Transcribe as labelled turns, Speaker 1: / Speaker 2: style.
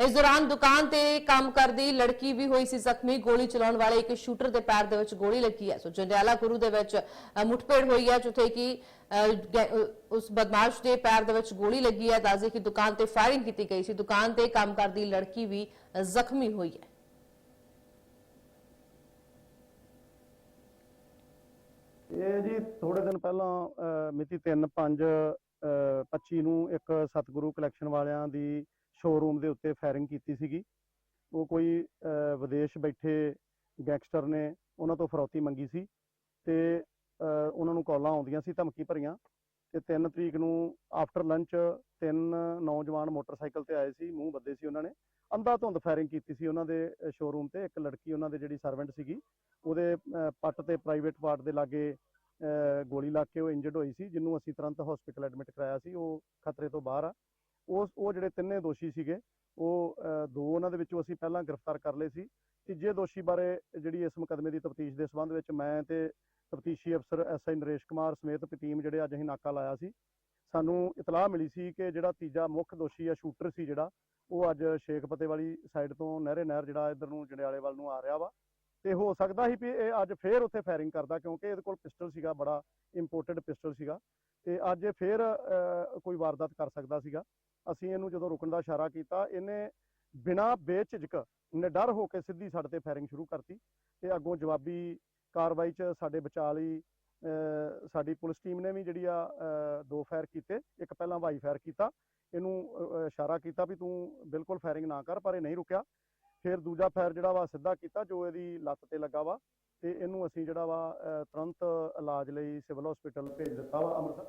Speaker 1: ਇਸ ਦੌਰਾਨ ਦੁਕਾਨ ਤੇ ਕੰਮ ਕਰਦੀ ਲੜਕੀ ਵੀ ਹੋਈ ਸੀ ਜ਼ਖਮੀ ਗੋਲੀ ਚਲਾਉਣ ਵਾਲੇ ਇੱਕ ਸ਼ੂਟਰ ਦੇ ਪੈਰ ਦੇ ਵਿੱਚ ਗੋਲੀ ਲੱਗੀ ਹੈ। ਸੋ ਜੰਡਿਆਲਾ ਗੁਰੂ ਦੇ ਵਿੱਚ ਮੁੱਠਭੇੜ ਹੋਈ ਹੈ ਜਿੱਥੇ ਕਿ ਉਸ ਬਦਮਾਸ਼ ਦੇ ਪੈਰ ਦੇ ਵਿੱਚ ਗੋਲੀ ਲੱਗੀ ਹੈ। ਦੱਸਦੇ ਕਿ ਦੁਕਾਨ ਤੇ ਫਾਇਰਿੰਗ ਕੀਤੀ ਗਈ ਸੀ। ਦੁਕਾਨ ਤੇ ਕੰਮ ਕਰਦੀ ਲੜਕੀ ਵੀ ਅ, ਜ਼ਖਮੀ ਹੋਈ ਹੈ।
Speaker 2: ਇਹ ਜੀ ਥੋੜੇ ਦਿਨ ਪਹਿਲਾਂ ਅਹ, ਮਿਤੀ 3/5/25 ਨੂੰ ਇੱਕ ਸਤਿਗੁਰੂ ਕਲੈਕਸ਼ਨ ਵਾਲਿਆਂ ਦੀ ਸ਼ੋਰੂਮ ਦੇ ਉੱਤੇ ਫਾਇਰਿੰਗ ਕੀਤੀ ਸੀਗੀ। ਉਹ ਕੋਈ ਵਿਦੇਸ਼ ਬੈਠੇ ਗੈਂਗਸਟਰ ਨੇ ਉਹਨਾਂ ਤੋਂ ਫਰੌਤੀ ਮੰਗੀ ਸੀ ਤੇ ਉਹਨਾਂ ਨੂੰ ਕਾਲਾਂ ਆਉਂਦੀਆਂ ਸੀ ਧਮਕੀ ਭਰੀਆਂ ਤੇ 3 ਤਰੀਕ ਨੂੰ ਆਫਟਰ ਲੰਚ ਤਿੰਨ ਨੌਜਵਾਨ ਮੋਟਰਸਾਈਕਲ ਤੇ ਆਏ ਸੀ, ਮੂੰਹ ਬੱਦੇ ਸੀ ਉਹਨਾਂ ਨੇ। ਅੰਧਾ ਧੁੰਦ ਫਾਇਰਿੰਗ ਕੀਤੀ ਸੀ ਉਹਨਾਂ ਦੇ ਸ਼ੋਰੂਮ ਤੇ। ਇੱਕ ਲੜਕੀ ਉਹਨਾਂ ਦੇ ਜਿਹੜੀ ਸਰਵੈਂਟ ਸੀਗੀ, ਉਹਦੇ ਪੱਟ ਤੇ ਪ੍ਰਾਈਵੇਟ ਪਾਰਟ ਦੇ ਲਾਗੇ ਗੋਲੀ ਲੱਗ ਕੇ ਉਹ ਇੰਜਰਡ ਹੋਈ ਸੀ, ਜਿਹਨੂੰ ਅਸੀਂ ਤੁਰੰਤ ਹਸਪੀਟਲ ਐਡਮਿਟ ਕਰਾਇਆ ਸੀ। ਉਹ ਖਤਰੇ ਤੋਂ ਬਾਹਰ ਆ। ਉਸ ਉਹ ਜਿਹੜੇ ਤਿੰਨੇ ਦੋਸ਼ੀ ਸੀਗੇ ਉਹ ਦੋ ਉਹਨਾਂ ਦੇ ਵਿੱਚੋਂ ਅਸੀਂ ਪਹਿਲਾਂ ਗ੍ਰਿਫਤਾਰ ਕਰ ਲਏ ਸੀ। ਤੀਜੇ ਦੋਸ਼ੀ ਬਾਰੇ ਜਿਹੜੀ ਇਸ ਮੁਕਦਮੇ ਦੀ ਤਫਤੀਸ਼ ਦੇ ਸੰਬੰਧ ਵਿੱਚ ਮੈਂ ਤੇ ਤਫਤੀਸ਼ੀ ਅਫਸਰ ਐਸਆਈ ਨਰੇਸ਼ ਕੁਮਾਰ ਸਮੇਤ ਟੀਮ ਜਿਹੜੇ ਅੱਜ ਅਸੀਂ ਨਾਕਾ ਲਾਇਆ ਸੀ ਸਾਨੂੰ ਇਤਲਾਹ ਮਿਲੀ ਸੀ ਕਿ ਜਿਹੜਾ ਤੀਜਾ ਮੁੱਖ ਦੋਸ਼ੀ ਆ ਸ਼ੂਟਰ ਸੀ ਜਿਹੜਾ ਉਹ ਅੱਜ ਸ਼ੇਖ ਸ਼ੇਖਪਤੇ ਵਾਲੀ ਸਾਈਡ ਤੋਂ ਨਹਿਰੇ ਨਹਿਰ ਜਿਹੜਾ ਇਧਰ ਨੂੰ ਜੰਡਿਆਲੇ ਵੱਲ ਨੂੰ ਆ ਰਿਹਾ ਵਾ। ਤੇ ਹੋ ਸਕਦਾ ਸੀ ਵੀ ਇਹ ਅੱਜ ਫੇਰ ਉੱਥੇ ਫਾਇਰਿੰਗ ਕਰਦਾ ਕਿਉਂਕਿ ਇਹਦੇ ਕੋਲ ਪਿਸਟਲ ਸੀਗਾ ਬੜਾ ਇੰਪੋਰਟਡ ਪਿਸਟਲ ਸੀਗਾ। ਤੇ ਅੱਜ ਇਹ ਫੇਰ ਅਹ, ਕੋਈ ਵਾਰਦਾਤ ਕਰ ਸਕਦਾ ਸੀਗਾ। ਅਸੀਂ ਇਹਨੂੰ ਜਦੋਂ ਰੁਕਣ ਦਾ ਇਸ਼ਾਰਾ ਕੀਤਾ, ਇਹਨੇ ਬਿਨਾਂ ਬੇਝਿਜਕ ਨਿਡਰ ਹੋ ਕੇ ਸਿੱਧੀ ਸਾਡੇ ਤੇ ਫਾਇਰਿੰਗ ਸ਼ੁਰੂ ਕਰਤੀ ਤੇ ਅੱਗੋਂ ਜਵਾਬੀ ਕਾਰਵਾਈ 'ਚ ਸਾਡੇ ਬਚਾਅ ਲਈ ਸਾਡੀ ਪੁਲਿਸ ਟੀਮ ਨੇ ਵੀ ਜਿਹੜੀ ਆ ਦੋ ਫਾਇਰ ਕੀਤੇ, ਇੱਕ ਪਹਿਲਾਂ ਵਾਈ ਫਾਇਰ ਕੀਤਾ, ਇਹਨੂੰ ਇਸ਼ਾਰਾ ਕੀਤਾ ਵੀ ਤੂੰ ਬਿਲਕੁਲ ਫਾਇਰਿੰਗ ਨਾ ਕਰ ਪਰ ਇਹ ਨਹੀਂ ਰੁਕਿਆ। ਫਿਰ ਦੂਜਾ ਫਾਇਰ ਜਿਹੜਾ ਵਾ ਸਿੱਧਾ ਕੀਤਾ ਜੋ ਇਹਦੀ ਲੱਤ ਤੇ ਲੱਗਾ ਵਾ ਤੇ ਇਹਨੂੰ ਅਸੀਂ ਜਿਹੜਾ ਵਾ ਤੁਰੰਤ ਇਲਾਜ ਲਈ ਸਿਵਲ ਹਸਪੀਟਲ ਭੇਜ ਦਿੱਤਾ ਵਾ ਅੰਮ੍ਰਿਤਸਰ।